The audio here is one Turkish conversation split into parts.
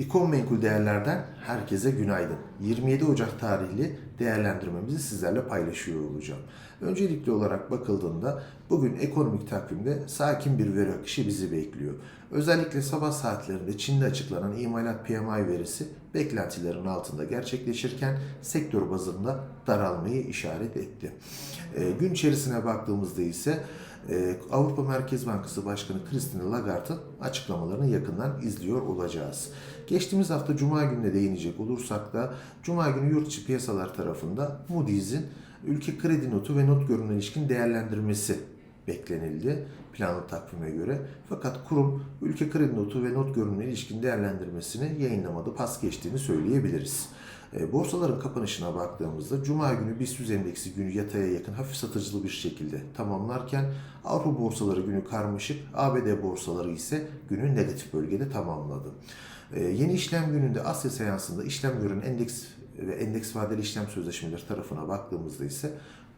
İkon menkul değerlerden herkese günaydın. 27 Ocak tarihli değerlendirmemizi sizlerle paylaşıyor olacağım. Öncelikli olarak bakıldığında bugün ekonomik takvimde sakin bir veri akışı bizi bekliyor. Özellikle sabah saatlerinde Çin'de açıklanan imalat PMI verisi beklentilerin altında gerçekleşirken sektör bazında daralmayı işaret etti. E, gün içerisine baktığımızda ise e, Avrupa Merkez Bankası Başkanı Christine Lagarde'ın açıklamalarını yakından izliyor olacağız. Geçtiğimiz hafta Cuma gününe değinecek olursak da Cuma günü yurt içi piyasalar tarafında Moody's'in ülke kredi notu ve not görünümüne ilişkin değerlendirmesi beklenildi planlı takvime göre. Fakat kurum ülke kredi notu ve not görünümüne ilişkin değerlendirmesini yayınlamadı, pas geçtiğini söyleyebiliriz. E, Borsaların kapanışına baktığımızda Cuma günü BIST endeksi günü yataya yakın hafif satıcılı bir şekilde tamamlarken Avrupa borsaları günü karmaşık, ABD borsaları ise günü negatif bölgede tamamladı. E, Yeni işlem gününde Asya seansında işlem gören endeks ve endeks vadeli işlem sözleşmeleri tarafına baktığımızda ise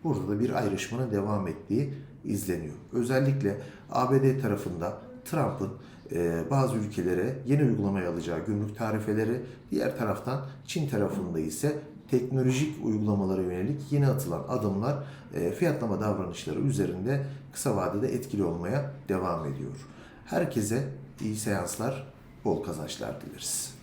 burada da bir ayrışmanın devam ettiği izleniyor. Özellikle ABD tarafında Trump'ın e, bazı ülkelere yeni uygulamaya alacağı gümrük tarifeleri, diğer taraftan Çin tarafında ise teknolojik uygulamalara yönelik yeni atılan adımlar e, fiyatlama davranışları üzerinde kısa vadede etkili olmaya devam ediyor. Herkese iyi seanslar, bol kazançlar dileriz.